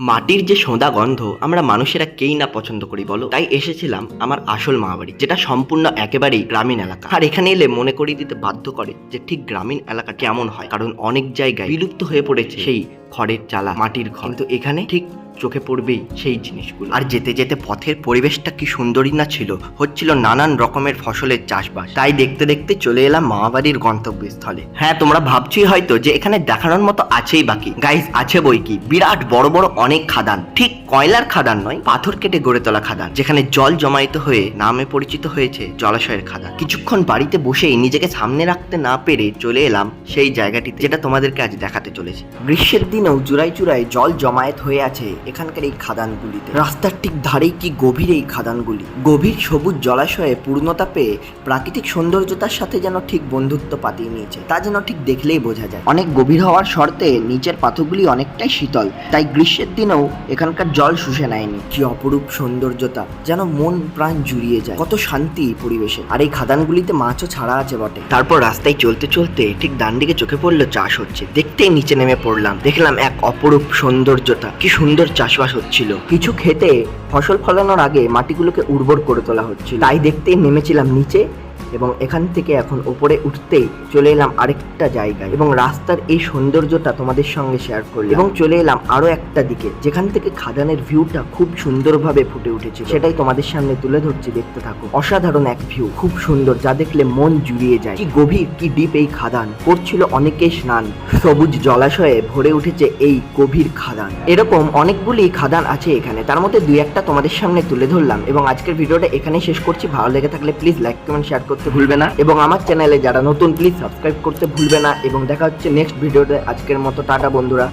মাটির যে সোঁদা গন্ধ, আমরা মানুষেরা কেই না পছন্দ করি বলো? তাই এসেছিলাম আমার আসল মামাবাড়ি, যেটা সম্পূর্ণ একেবারেই গ্রামীণ এলাকা। আর এখানে এলে মনে করিয়ে দিতে বাধ্য করে যে ঠিক গ্রামীণ এলাকা কেমন হয়, কারণ অনেক জায়গায় বিলুপ্ত হয়ে পড়েছে সেই খড়ের চালা, মাটির ঘর কিন্তু এখানে ঠিক চোখে পড়বেই সেই জিনিসগুলো। আর যেতে যেতে পথের পরিবেশটা কি সুন্দরই না ছিল, হচ্ছিল নানান রকমের ফসলের চাষবাস। তাই দেখতে দেখতে চলে এলাম মামাবাড়ির গন্তব্যস্থলে। হ্যাঁ তোমরা ভাবছি হয়তো যে এখানে দেখানোর মতো আছেই বাকি গাইস আছে বই কি? বিরাট বড় বড় অনেক খাদান। ঠিক কয়লার খাদান নয়, পাথর কেটে গড়ে তোলা খাদান, যেখানে জল জমায়েত হয়ে নামে পরিচিত হয়েছে জলাশয়ের খাদান। কিছুক্ষণ বাড়িতে বসেই নিজেকে সামনে রাখতে না পেরে চলে এলাম সেই জায়গাটিতে, যেটা তোমাদেরকে আজ দেখাতে চলেছে। গ্রীষ্মের দিনেও চূড়ায় চূড়ায় জল জমায়েত হয়ে আছে এখানকার এই খাদানগুলিতে। রাস্তার ঠিক ধারেই কি গভীর এই খাদানগুলি? গভীর সবুজ জলাশয়ে পূর্ণতা পেয়ে প্রাকৃতিক সৌন্দর্যতার সাথে যেন ঠিক বন্ধুত্ব পাতিয়ে নিয়েছে, তা যেন ঠিক দেখলেই বোঝা যায়। অনেক গভীর হওয়ার শর্তে নিচের পাথরগুলি অনেকটাই শীতল, তাই গ্রীষ্মের দিনেও এখানকার জল শুষে নেয়নি। কি অপরূপ সৌন্দর্যতা, যেন মন প্রাণ জুড়িয়ে যায়। কত শান্তি পরিবেশে। আর এই খাদানগুলিতে মাছও ছাড়া আছে বটে। তারপর রাস্তায় চলতে চলতে ঠিক ডান দিকে চোখে পড়ল চাষ হচ্ছে। দেখতেই নিচে নেমে পড়লাম, দেখলাম এক অপরূপ সৌন্দর্যতা। কি সুন্দর চাষবাস হচ্ছিল। কিছু খেতে ফসল ফলানোর আগে মাটিগুলোকে উর্বর করে তোলা হচ্ছিল। তাই দেখতে নেমেছিলাম নিচে এবং এখান থেকে এখন উপরে উঠতেই চলে এলাম আরেকটা জায়গায় এবং রাস্তার এই সৌন্দর্যটা তোমাদের সঙ্গে শেয়ার করলাম। এবং চলে এলাম আরও একটা দিকে, যেখান থেকে খাদানের ভিউটা খুব সুন্দরভাবে ফুটে উঠেছে। সেটাই তোমাদের সামনে তুলে ধরছি, দেখতে থাকো। অসাধারণ এক ভিউ খুব সুন্দর, যা দেখলে মন জুড়িয়ে যায়। কি গভীর, কি ডিপ এই খাদান। করছিল অনেকেই স্নান। সবুজ জলাশয়ে ভরে উঠেছে এই গভীর খাদান। এরকম অনেকগুলি খাদান আছে এখানে। তার মধ্যে দুই একটা তোমাদের সামনে তুলে ধরলাম। এবং আজকের ভিডিওটা এখানেই শেষ করছি। ভালো লেগে থাকলে প্লিজ লাইক কমেন্ট শেয়ার করতে ভুলবে না এবং আমার চ্যানেলে যারা নতুন প্লিজ সাবস্ক্রাইব করতে ভুলবে না এবং দেখা হচ্ছে নেক্সট ভিডিওতে। আজকের মতো, টাটা বন্ধুরা।